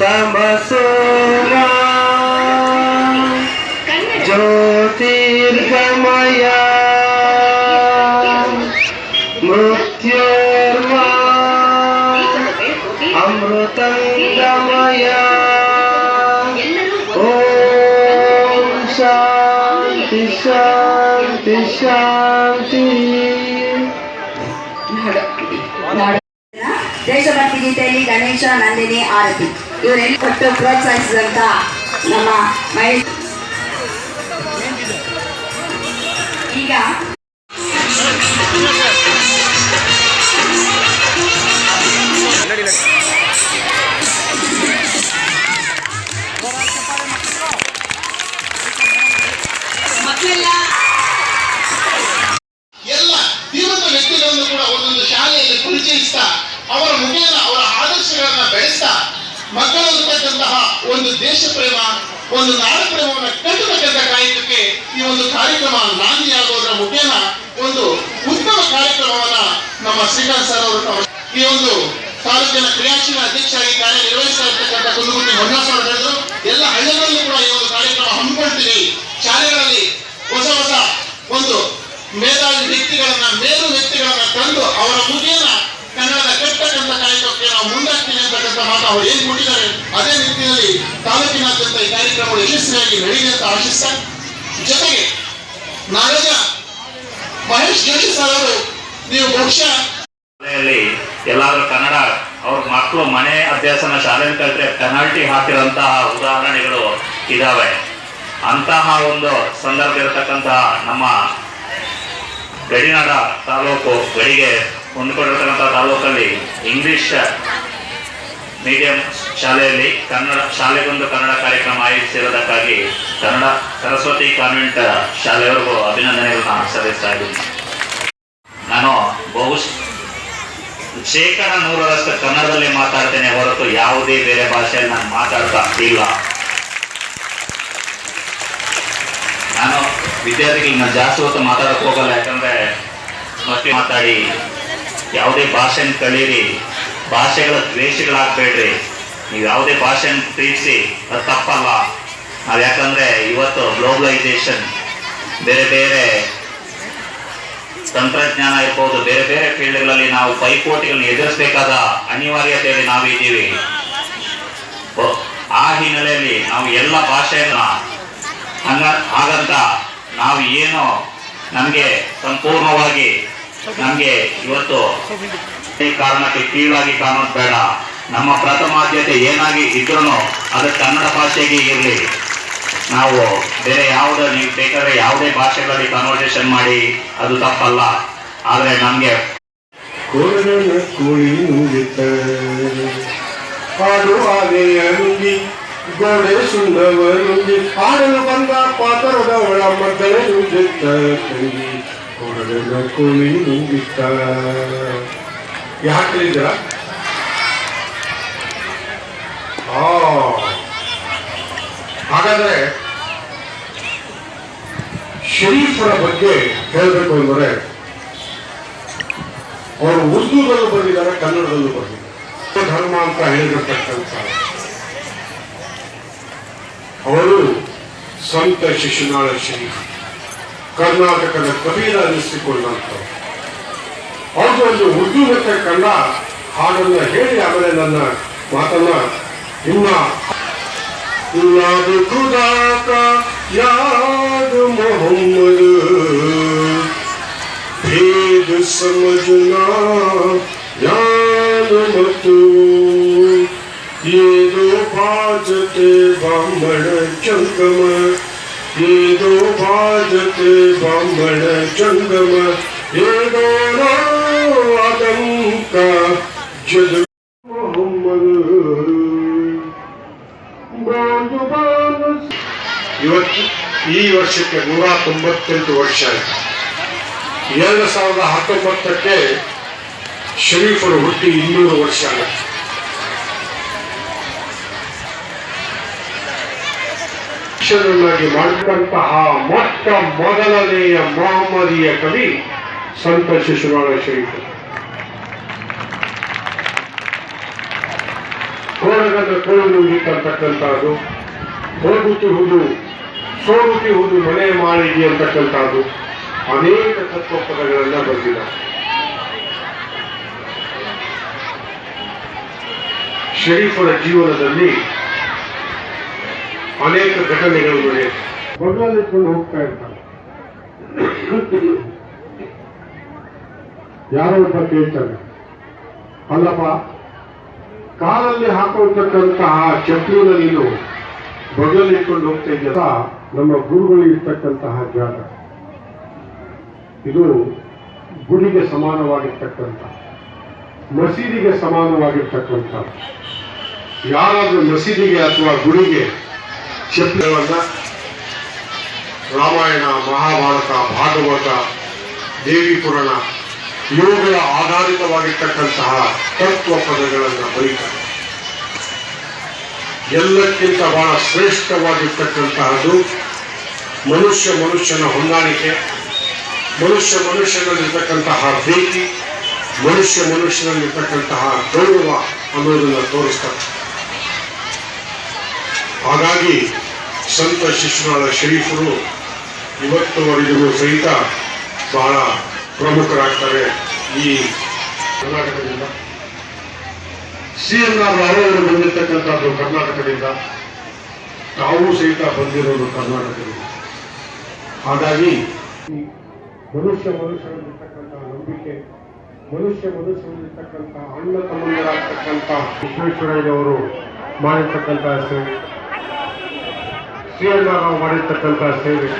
तमसोना ज्योतिर्गमया मृत्योर्मा अमृतङ्गमया ॐ शान्ति शान्ति शान्ति ಶಾಂತಿ ಭಕ್ತಿ ಗೀತೆಯಲ್ಲಿ ಗಣೇಶ ನಂದಿನಿ ಆರತಿ. ಇವರೆಲ್ಲ ಕೊಟ್ಟು ಪ್ರೋತ್ಸಾಹಿಸಿದಂತ ನಮ್ಮ ಮಹೇಶ್. ಈಗ ಒಂದು ಕಾರ್ಯಕ್ರಮವನ್ನು ಕಟ್ಟತಕ್ಕಂಥ ಕಾಯಕಕ್ಕೆ ಈ ಒಂದು ಕಾರ್ಯಕ್ರಮ ನಾಂದಿಯಾಗುವುದರ ಮುಖೇನ ಒಂದು ಉತ್ತಮ ಕಾರ್ಯಕ್ರಮವನ್ನ ನಮ್ಮ ಶ್ರೀಕಾಂತ್ ಸರ್ ಅವರು ಈ ಒಂದು ತಾಲೂಕಿನ ಕ್ರಿಯಾಶೀಲ ಅಧ್ಯಕ್ಷರಾಗಿ ಕಾರ್ಯನಿರ್ವಹಿಸ್ತಾ ಇರ್ತಕ್ಕಂಥ ಕುಂದುಗುಂಡಿ ಹೊನ್ನಾಸ್ ಅವರು ಹೇಳಿದ್ರು ಎಲ್ಲ ಹಳ್ಳಿಗಳಲ್ಲೂ ಕೂಡ ಈ ಒಂದು ಕಾರ್ಯಕ್ರಮ ಹಮ್ಮಿಕೊಳ್ತೀವಿ. ಶಾಲೆಗಳಲ್ಲಿ ಹೊಸ ಹೊಸ ಒಂದು ಮೇಧಾವಿ ವ್ಯಕ್ತಿಗಳನ್ನ, ಮೇಲು ವ್ಯಕ್ತಿಗಳನ್ನ ತಂದು ಅವರ ಮುಖೇನ ಕನ್ನಡ ಕಟ್ಟತಕ್ಕಂಥ ಕಾರ್ಯಕ್ರಮಕ್ಕೆ ನಾವು ಮುಂದಾಗ್ತೀವಿ ಮಾತು ಅವರು ಏನ್ ಕೊಟ್ಟಿದ್ದಾರೆ ಅದೇ ನಿಟ್ಟಿನಲ್ಲಿ ತಾಲೂಕಿನಾದ್ಯಂತ ಈ ಕಾರ್ಯಕ್ರಮಗಳು ಯಶಸ್ವಿಯಾಗಿ ನಡೆಯಲಿ ಅಂತ ಆಶಿಸ್ತಾ ಜೊತೆಗೆ ನಾಳೆಯ ಮಹೇಶ್ ಜೋಶಿ ಸರ್ ಅವರು, ನೀವು ಬಹುಶಃ ಎಲ್ಲಾದ್ರೂ ಕನ್ನಡ, ಅವ್ರ ಮಕ್ಕಳು ಮನೆ ಅಭ್ಯಾಸನ ಶಾಲೆಯಲ್ಲಿ ಕಲಿತರೆ ಪೆನಾಲ್ಟಿ ಹಾಕಿರೋಂತಹ ಉದಾಹರಣೆಗಳು ಇದಾವೆ. ಅಂತಹ ಒಂದು ಸಂದರ್ಭ ಇರತಕ್ಕಂತಹ ನಮ್ಮ ಗಡಿನಾಡ ತಾಲೂಕು, ಗಡಿಗೆ ಹೊಂದಿಕೊಂಡಿರ್ತಕ್ಕಂಥ ತಾಲೂಕಲ್ಲಿ ಇಂಗ್ಲಿಷ್ ಮೀಡಿಯಂ ಶಾಲೆಯಲ್ಲಿ ಕನ್ನಡ, ಶಾಲೆಗೊಂದು ಕನ್ನಡ ಕಾರ್ಯಕ್ರಮ ಆಯೋಜಿಸಿರೋದಕ್ಕಾಗಿ ಕನ್ನಡ ಸರಸ್ವತಿ ಕಾನ್ವೆಂಟ್ ಶಾಲೆಯವರೆಗೂ ಅಭಿನಂದನೆಗಳನ್ನು ಸಲ್ಲಿಸ್ತಾ ಇದ್ದೀನಿ. ನಾನು ಬಹು ಶೇಕಡ ನೂರರಷ್ಟು ಕನ್ನಡದಲ್ಲಿ ಮಾತಾಡ್ತೇನೆ ಹೊರತು ಯಾವುದೇ ಬೇರೆ ಭಾಷೆಯಲ್ಲಿ ನಾನು ಮಾತಾಡ್ತಾ ಇಲ್ಲ. ನಾನು ವಿದ್ಯಾರ್ಥಿಗಳನ್ನ ನಾನು ಜಾಸ್ತಿ ಹೊತ್ತು ಮಾತಾಡಕ್ಕೆ ಹೋಗಲ್ಲ, ಯಾಕಂದ್ರೆ ಮತ್ತೆ ಮಾತಾಡಿ ಯಾವುದೇ ಭಾಷೆನ ಕಲೀರಿ ಭಾಷೆಗಳ ದ್ವೇಷಗಳಾಗಬೇಡ್ರಿ. ನೀವು ಯಾವುದೇ ಭಾಷೆನ ಪ್ರೀತಿಸಿ, ಅದು ತಪ್ಪಲ್ಲ ನಾವು ಯಾಕಂದ್ರೆ ಇವತ್ತು ಗ್ಲೋಬಲೈಸೇಷನ್, ಬೇರೆ ಬೇರೆ ತಂತ್ರಜ್ಞಾನ ಇರ್ಬೋದು, ಬೇರೆ ಬೇರೆ ಫೀಲ್ಡ್ಗಳಲ್ಲಿ ನಾವು ಪೈಪೋಟಿಗಳನ್ನ ಎದುರಿಸಬೇಕಾದ ಅನಿವಾರ್ಯತೆಯಲ್ಲಿ ನಾವಿದ್ದೀವಿ ಆ ಹಿನ್ನೆಲೆಯಲ್ಲಿ ನಾವು ಎಲ್ಲ ಭಾಷೆಯನ್ನ ಹಂಗ, ಹಾಗಂತ ನಾವು ಏನು ನಮಗೆ ಸಂಪೂರ್ಣವಾಗಿ ನಮಗೆ ಇವತ್ತು ಈ ಕಾರಣಕ್ಕೆ ಕೀಳಾಗಿ ಕಾಣೋದು ಬೇಡ. ನಮ್ಮ ಪ್ರಥಮ ಆದ್ಯತೆ ಏನಾಗಿ ಇದ್ರೂ ಅದು ಕನ್ನಡ ಭಾಷೆಗೆ ಇರಲಿ. ನಾವು ಬೇರೆ ಯಾವುದೇ, ನೀವು ಬೇಕಾದ್ರೆ ಯಾವುದೇ ಭಾಷೆಗಳಲ್ಲಿ ಕನ್ವರ್ಸೇಷನ್ ಮಾಡಿ, ಅದು ತಪ್ಪಲ್ಲ. ಆದರೆ ನಮಗೆ ಕೋಳಿ ನುಂಗಿ, ಗೋಡೆ ಸುಂದವ ನುಂಗಿ ಹಾಡಲು ಬಂದ ಪಾತರದವಳ ಮದ್ದಳೆ ನುಂಗಿತ್ತ. ಕೋರನ ಕೋಳಿ ನುಂಗಿತ್ತ. ಯಾಕೆ ಹೇಳಿದ್ದೀರಾ? ಹಾಗಾದ್ರೆ ಶರೀಫರ ಬಗ್ಗೆ ಹೇಳಬೇಕು ಅಂದರೆ ಅವರು ಉರ್ದುದಲ್ಲೂ ಬಂದಿದ್ದಾರೆ, ಕನ್ನಡದಲ್ಲೂ ಬಂದಿದ್ದಾರೆ. ಧರ್ಮ ಅಂತ ಹೇಳಿರತಕ್ಕಂಥ ಅವರು ಸಂತ ಶಿಶುನಾಳ ಶ್ರೀ ಕರ್ನಾಟಕದ ಕಬೀರ ಅನ್ನಿಸಿಕೊಂಡಂಥವ್ರು ಅವರು ಒಂದು ಉದ್ಯೋಗಕ್ಕೆ ಕಂಡ ಹಾಡನ್ನು ಹೇಳಿ ಆಮೇಲೆ ನನ್ನ ಮಾತನ್ನ ಇನ್ನ ಯಾದು ಖುದಾತ ಯಾದು ಮೊಹಮ್ಮದ? ಭೇದ ಸಮಜನ ಯಾದು ಮತ್ತು? ಏದೋ ಪಾಜತೆ ಬಾಂಬಣ ಚಂಗಮ, ಏದೋ ಪಾಜತೆ ಬಾಂಬಣ ಚಂಗಮ, ಏದೋ عدوك جد محمد ಇವತ್ತು ಈ ವರ್ಷಕ್ಕೆ ನೂರ ತೊಂಬತ್ತೆಂಟು ವರ್ಷ ಎರಡು ಸಾವಿರದ ಹತ್ತೊಂಬತ್ತಕ್ಕೆ ಶರೀಫರು ಹುಟ್ಟಿ ಇನ್ನೂರು ವರ್ಷ ಆಗುತ್ತೆ. ಮಾಡಿದಂತಹ ಮೊಟ್ಟ ಮೊದಲನೆಯ ಮಹಮ್ಮದಿಯ ಕವಿ ಸಂತ ಶಿಶುನಾಳ ಶೈಲಿ ಕೊಡಗದ ಕೋಳಿ ನುಂಗಿತ್ತಂತಕ್ಕಂಥದ್ದು ಹೋಗುತ್ತಿರುವುದು ಸೋರುತ್ತಿರುವುದು ಮನೆ ಮಾಳಿಗೆ ಅಂತಕ್ಕಂಥದ್ದು ಅನೇಕ ತತ್ವ ಪದಗಳನ್ನ ಬಂದಿದ್ದಾರೆ ಶರೀಫರ ಜೀವನದಲ್ಲಿ ಅನೇಕ ಘಟನೆಗಳು ನಡೆಯುತ್ತೆ ಬಗ್ಲಲ್ಲಿಟ್ಕೊಂಡು ಹೋಗ್ತಾ ಇರ್ತಾರೆ. ಯಾರೋ ಒಬ್ಬ ಕೇಳ್ತಾನೆ ಅಲ್ಲಪ್ಪ, ಕಾಲಲ್ಲಿ ಹಾಕೊಳ್ತಕ್ಕಂತಹ ಶಕ್ತಿಯನ್ನು ನೀನು ಬಗಲಲ್ಲಿಟ್ಕೊಂಡು ಹೋಗ್ತಾ ಇದ್ದ ನಮ್ಮ ಗುರುಗಳು ಇರ್ತಕ್ಕಂತಹ ಜಾಗ. ಇದು ಗುಡಿಗೆ ಸಮಾನವಾಗಿರ್ತಕ್ಕಂಥ, ಮಸೀದಿಗೆ ಸಮಾನವಾಗಿರ್ತಕ್ಕಂಥ. ಯಾರಾದರೂ ಮಸೀದಿಗೆ ಅಥವಾ ಗುಡಿಗೆ ಶಕ್ತಿಗಳನ್ನ ರಾಮಾಯಣ, ಮಹಾಭಾರತ, ಭಾಗವತ ದೇವಿ ಪುರಾಣ ಇವುಗಳ ಆಧಾರಿತವಾಗಿರ್ತಕ್ಕಂತಹ ತತ್ವ ಪದಗಳನ್ನು ಬರೀತಾರೆ. ಎಲ್ಲಕ್ಕಿಂತ ಬಹಳ ಶ್ರೇಷ್ಠವಾಗಿರ್ತಕ್ಕಂತಹದ್ದು ಮನುಷ್ಯ ಮನುಷ್ಯನ ಹೊಂದಾಣಿಕೆ, ಮನುಷ್ಯ ಮನುಷ್ಯನಲ್ಲಿರ್ತಕ್ಕಂತಹ ಪ್ರೀತಿ ಮನುಷ್ಯ ಮನುಷ್ಯನಲ್ಲಿರ್ತಕ್ಕಂತಹ ಗೌರವ ಅನ್ನೋದನ್ನು ತೋರಿಸ್ತಾರೆ. ಹಾಗಾಗಿ ಸಂತ ಶಿಶುನಾಳ ಶರೀಫರು ಇವತ್ತುವರೆಗೂ ಸಹಿತ ಬಹಳ ಪ್ರಮುಖರಾಗ್ತಾರೆ ಈ ಕರ್ನಾಟಕದಿಂದ. ಸಿ ಎನ್ ಆರ್ ರಾವ್ ಅವರು ಬಂದಿರತಕ್ಕಂಥದ್ದು ಕರ್ನಾಟಕದಿಂದ. ತಾವು ಸಹಿತ ಬಂದಿರೋದು ಕರ್ನಾಟಕದಿಂದ. ಹಾಗಾಗಿ ಮನುಷ್ಯ ಮನುಷ್ಯರಲ್ಲಿರ್ತಕ್ಕಂಥ ನಂಬಿಕೆ, ಮನುಷ್ಯ ಮನುಷ್ಯರಲ್ಲಿರ್ತಕ್ಕಂಥ ಅಣ್ಣ ತಮ್ಮಂದರಾಗ್ತಕ್ಕಂಥ ವಿಶ್ವೇಶ್ವರಯ್ಯನವರು ಮಾಡಿರ್ತಕ್ಕಂಥ ಸೇವೆ. ಸಿ ಎನ್ ಆರ್ ರಾವ್ ಮಾಡಿರ್ತಕ್ಕಂಥ ಸೇವೆ.